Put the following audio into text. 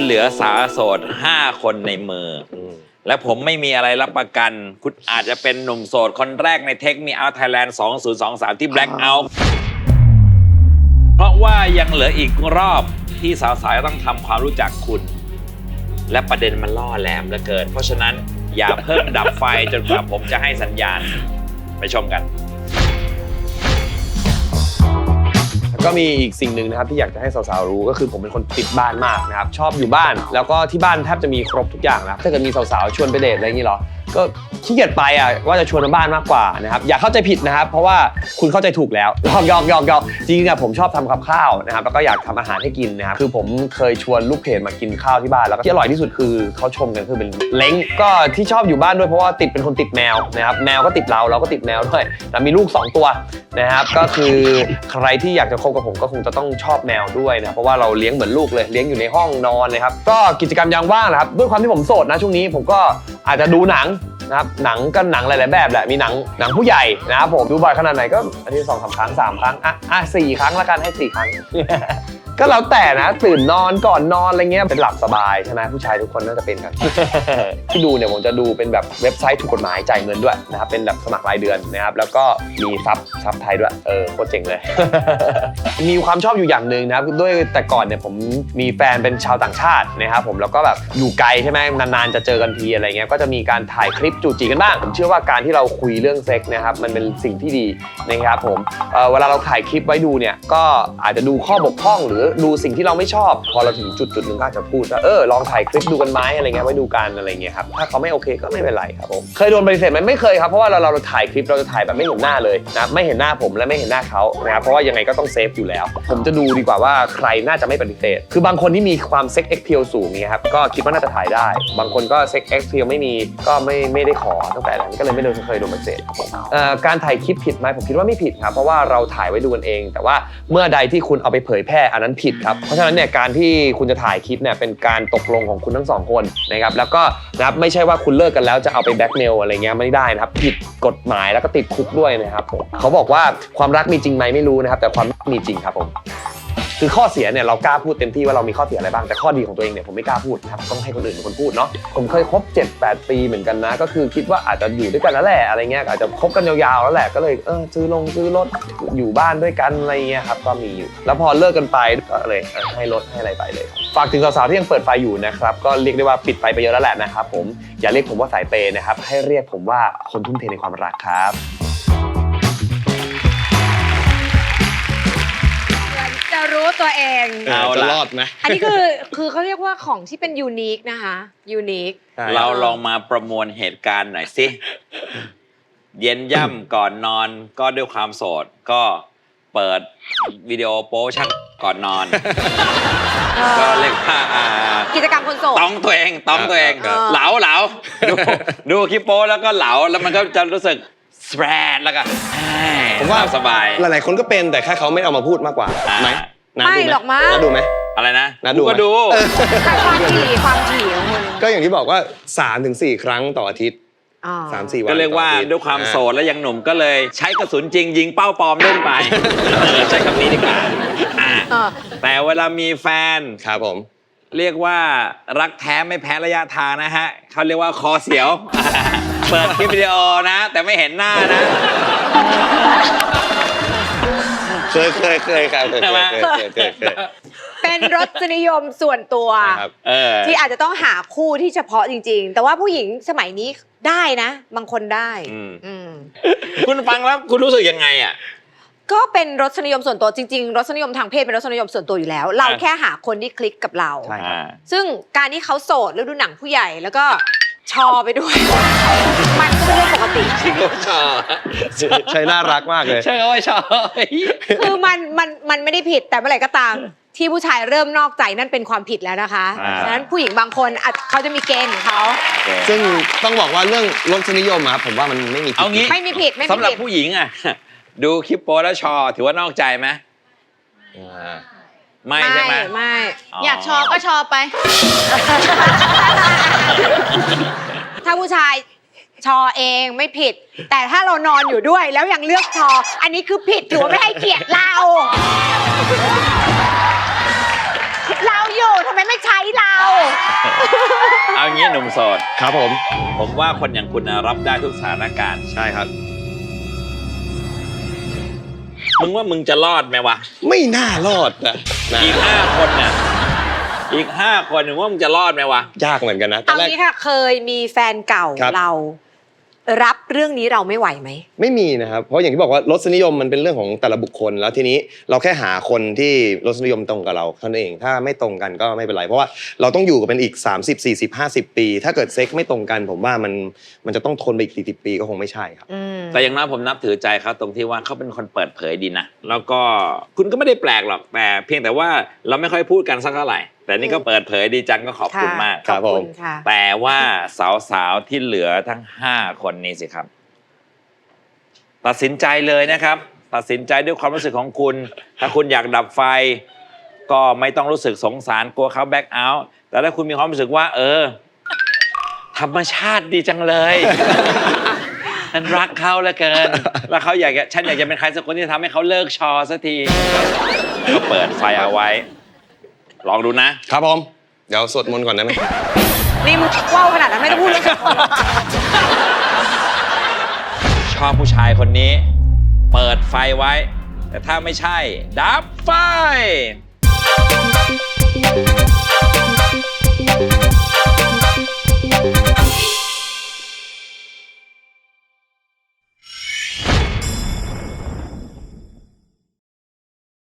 คุณเหลือสาวโสด5คนในมืออและผมไม่มีอะไรรับประกัน คุณอาจจะเป็นหนุ่มโสดคนแรกในเทคมีเอาไทยแลนด์2023 ที่ Black Out เพราะว่ายังเหลืออีกรอบที่สาวๆต้องทำความรู้จักคุณ และประเด็นมันล่อแหลมเหลือเกิน เพราะฉะนั้นอย่าเพิ่งดับไฟจนกว่าผมจะให้สัญญาณ ไปชมกัน ก็มีอีกสิ่งหนึ่งนะครับที่อยากจะให้สาวๆรู้ก็คือผมเป็นคนติดบ้านมากนะครับชอบอยู่บ้าน แล้วก็ที่บ้านแทบจะมีครบทุกอย่างนะถ้าเกิดมีสาวๆชวนไปเดทอะไรอย่างนี้เหรอก็ขี้เกียจไปอะว่าจะชวนมาบ้านมากกว่านะครับอย่าเข้าใจผิดนะครับ เพราะว่าคุณเข้าใจถูกแล้วยอกยอกยอกยอกจริงๆอะผมชอบทำกับข้าวนะครับแล้วก็อยากทำอาหารให้กินนะครับคือผมเคยชวนลูกเพจมากินข้าวที่บ้านแล้วก็ที่อร่อยที่สุดคือเขาชมกันคือเป็นเล้งก็ที่ชอบอยู่บ้านด้วยเพราะว่าติดเป็นคนติดแมวนะครับแมวก็ติดเราเราก็ติดแมวด้วยแล้วมีลูกสองตัวนะครับก็คือใครที่อยากจะคบกับผมก็คงจะต้องชอบแมวด้วยนะเพราะว่าเราเลี้ยงเหมือนลูกเลยเลี้ยงอยู่ในห้องนอนเลยครับก็กิจกรรมยามว่างนะครับด้วยความที่ผมโสดนะช่วงนี้ผมก็อาจจะดูหนัง นะครับหนังก็หนังหลายๆแบบแหละมีหนังหนังผู้ใหญ่นะครับผมดูบ่อยขนาดไหนก็อาทิตย์สองสามครั้งสามครั้งอะอะสี่ครั้งละกันให้สี่ครั้ง ก็แล้วแต่นะตื่นนอนก่อนนอนอะไรเงี้ยเป็นหลับสบายใช่ไหมผู้ชายทุกคนน่าจะเป็นกัน ที่ดูเนี่ยผมจะดูเป็นแบบเว็บไซต์ถูกกฎหมายจ่ายเงินด้วยนะครับเป็นแบบสมัครรายเดือนนะครับแล้วก็มีซับซับไทยด้วยเออโคตรเจ๋งเลย มีความชอบอยู่อย่างหนึ่งนะครับด้วยแต่ก่อนเนี่ยผมมีแฟนเป็นชาวต่างชาตินะครับผมแล้วก็แบบอยู่ไกลใช่ไหมนานๆจะเจอกันทีอะไรเงี้ยก็จะมีการถ่ายคลิปจูจีกันบ้างผมเชื่อว่าการที่เราคุยเรื่องเซ็กนะครับมันเป็นสิ่งที่ดีนะครับผมเอ่อเวลาเราถ่ายคลิปไว้ดูเนี่ยก็อาจจะดูข้อบกพร่อง หรือดูสิ่งที่เราไม่ชอบ พอเราถึงจุดจุดหนึ่งก็อาจจะพูดว่าเออลองถ่ายคลิปดูกันไหมอะไรเงี้ยไว้ดูกันอะไรเงี้ยครับถ้าเขาไม่โอเคก็ไม่เป็นไรครับผมเคยโดนปฏิเสธไหมไม่เคยครับเพราะว่าเราเราถ่ายคลิปเราจะถ่ายแบบไม่เห็นหน้าเลยนะไม่เห็นหน้าผมและไม่เห็นหน้าเขานะครับเพราะว่ายังไงก็ต้องเซฟอยู่แล้ว ผมจะดูดีกว่าว่าใครน่าจะไม่ปฏิเสธ คือบางคนที่มีความเซ็กเอ็กเพลสูงเนี่ยครับก็คิดว่าน่าจะถ่ายได้ บางคนก็เซ็กเอ็กเพลไม่มีก็ไม่ไม่ได้ขอตั้งแต่นั้นก็เลยไม่โดนเคยโดนปฏิเสธครับผมเอ่อการถ่ายคลิปผิดไหมผมคิดว่าไม่ผิดครับ เพราะว่าเราถ่ายไว้ดูกันเอง แต่ว่าเมื่อใดที่คุณเอาไปเผยแพร่อันนั้นผิดครับเพราะฉะนั้นเนี่ยการที่คุณจะถ่ายคลิปเนี่ยเป็นการตกลงของคุณทั้งสองคนนะครับแล้วก็นะครับไม่ใช่ว่าคุณเลิกกันแล้วจะเอาไปแบล็กเมลอะไรเงี้ยไม่ได้นะครับผิดกฎหมายแล้วก็ติดคุกด้วยนะครับผมเขาบอกว่าความรักมีจริงไหมไม่รู้นะครับแต่ความรักมีจริงครับผม คือข้อเสียเนี่ยเรากล้าพูดเต็มที่ว่าเรามีข้อเสียอะไรบ้างแต่ข้อดีของตัวเองเนี่ยผมไม่กล้าพูดนะครับต้องให้คนอื่นเป็นคนพูดเนาะผมเคยคบ7-8 ปีเหมือนกันนะ ก็คือคิดว่าอาจจะอยู่ด้วยกันแล้วแหละอะไรเงี้ยอาจจะคบกันยาวๆแล้วแหละก็เลยเออซื้อลงซื้อรถอยู่บ้านด้วยกันอะไรเงี้ยครับก็มีอยู่ แล้วพอเลิกกันไปก็เลยเให้รถให้อะไรไปเลย ฝากถึงสาวๆที่ยังเปิดไฟอยู่นะครับก็เรียกได้ว่าปิดไฟไปเยอะแล้วแหละนะครับผมอย่าเรียกผมว่าสายเปนะครับให้เรียกผมว่าคนทุ่มเทในความรักครับ จะรู้ตัวเอง เอาล่ะจะรอดไหม อันนี้คือคือเขาเรียกว่าของที่เป็นยูนิคนะคะยูนิค เราลองมาประมวลเหตุการณ์หน่อยสิ เย็นย่ำก่อนนอนก็ด้วยความโสดก็เปิดวิดีโอโป๊ชักก่อนนอน ก็เรียกว่าอ่ากิจกรรมคนโสด ต้องตัวเองต้องตัวเอง เออ เหลาเหลาดูดูคลิปโป๊แล้วก็เหลาแล้วมันก็จะรู้สึกสแปรดแล้วก็เฮ้ยผมว่า สบาย หลายๆ คนก็เป็นแต่แค่เขาไม่เอามาพูดมากกว่าอ่า ไหมนัด ไม่ดูหรอกมั้ง นัดดูไหม อะไรนะน่าดูกูก็ไหมดู แต่ความถี่ความถี่ของคุณก็อย่างที่บอกว่า3-4ถึง4ครั้งต่ออาทิตย์ อ๋อ3-4 วันก็เรียกว่าต่ออทิตด้วยความโสดและยังหนุ่มก็เลยใช้กระสุนจริงยิงเป้าปลอมเล่นไปเออใช้คำนี้ดีกว่าอะเออแต่เวลามีแฟน ครับผม เรียกว่ารักแท้ไม่แพ้ระยะทางนะฮะเขาเรียกว่าคอเสียว เปิดคลิปวิดีโอนะ แต่ไม่เห็นหน้านะ เคยเคยเคยครับเคยใช่ไหม เคยเคยเคยเคย เป็นรสนิยมส่วนตัว ครับ เออที่อาจจะต้องหาคู่ที่เฉพาะจริง ๆ แต่ว่าผู้หญิงสมัยนี้ได้นะ บางคนได้อืม อืมคุณฟังแล้วคุณรู้สึกยังไงอะ ก็เป็นรสนิยมส่วนตัวจริง ๆ รสนิยมทางเพศเป็นรสนิยมส่วนตัวอยู่แล้ว เราอะ แค่หาคนที่คลิกกับเรา ใช่ครับอ่า ซึ่งการที่เขาโสดแล้วดูหนังผู้ใหญ่แล้วก็ชอไปด้วย มันก็เป็นเรื่องปก ติจริงก็ชอบใช่น่ารักมากเลย ใช่ก็ไม่ชอบคือมันมันมันไม่ได้ผิดแต่เมื่อไหร่ก็ตาม ที่ผู้ชายเริ่มนอกใจนั่นเป็นความผิดแล้วนะคะอ่า ฉะนั้นผู้หญิงบางคนอาจเขาจะมีเกณฑ์ของเขาซึ่งต้องบอกว่าเรื่องรสนิยมอะครับผมว่ามันไม่มีผิดเอางี้ไม่มีผิดไม่มีสำหรับผิดผู้หญิงอะ ดูคลิปโป๊แล้วชอ ถือว่านอกใจไหมอ่าไม่ใช่ไหมไม่ อยากชอก็ชอไปถ้าผู้ชาย ชอเองไม่ผิด แต่ถ้าเรานอนอยู่ด้วยแล้วยังเลือกชอ อันนี้คือผิดถือว่าไม่ให้เกียรติเรา เราอยู่ทำไมไม่ใช้เรา เอางี้หนุ่มโสด ครับผม ผมว่าคนอย่างคุณนะรับได้ทุกสถานการณ์ ใช่ครับ มึงว่ามึงจะรอดไหมวะ ไม่น่ารอดนะนะอีกห้าคนน่ะ อีกห้าคนมึงว่ามึงจะรอดไหมวะ ยากเหมือนกันนะตอเอานแรก งี้ค่ะเคยมีแฟนเก่าครับ เรา รับเรื่องนี้เราไม่ไหวไหม ไม่มีนะครับ เพราะอย่างที่บอกว่ารสนิยมมันเป็นเรื่องของแต่ละบุคคล แล้วทีนี้เราแค่หาคนที่รสนิยมตรงกับเราเท่านั้นเอง ถ้าไม่ตรงกันก็ไม่เป็นไร เพราะว่าเราต้องอยู่กันเป็นอีก 30 40 50 ปี ถ้าเกิดเซ็กไม่ตรงกันผมว่ามันมันจะต้องทนไปอีก 40 ปีก็คงไม่ใช่ครับอืมแต่อย่างน้อยผมนับถือใจเขาตรงที่ว่าเขาเป็นคนเปิดเผยดีนะ แล้วก็คุณก็ไม่ได้แปลกหรอก แต่เพียงแต่ว่าเราไม่ค่อยพูดกันสักเท่าไหร่แต่นี่ก็เปิดเผยดีจังก็ขอบคุณมากขอบคุณผมค่ะ แต่ว่าสาวๆที่เหลือทั้ง5คนนี้สิครับ ตัดสินใจเลยนะครับ ตัดสินใจด้วยความรู้สึกของคุณ ถ้าคุณอยากดับไฟ ก็ไม่ต้องรู้สึกสงสารกลัวเขาแบ็กเอาท์แต่ถ้าคุณมีความรู้สึกว่า เออ ธรรมชาติดีจังเลยฉันรักเขาเหลือเกิน แล้วเขาอยากจะฉันอยากจะเป็นใครสักคนที่ทำให้เขาเลิกชอสักทีก็เปิดไฟเอาไว้ ลองดูนะ ครับผม เดี๋ยวสวดมนต์ก่อนได้ไหมนี่มึงว่าวขนาดนั้นไม่ต้องพูดเลยชอบผู้ชายคนนี้ เปิดไฟไว้ แต่ถ้าไม่ใช่ ดับไฟ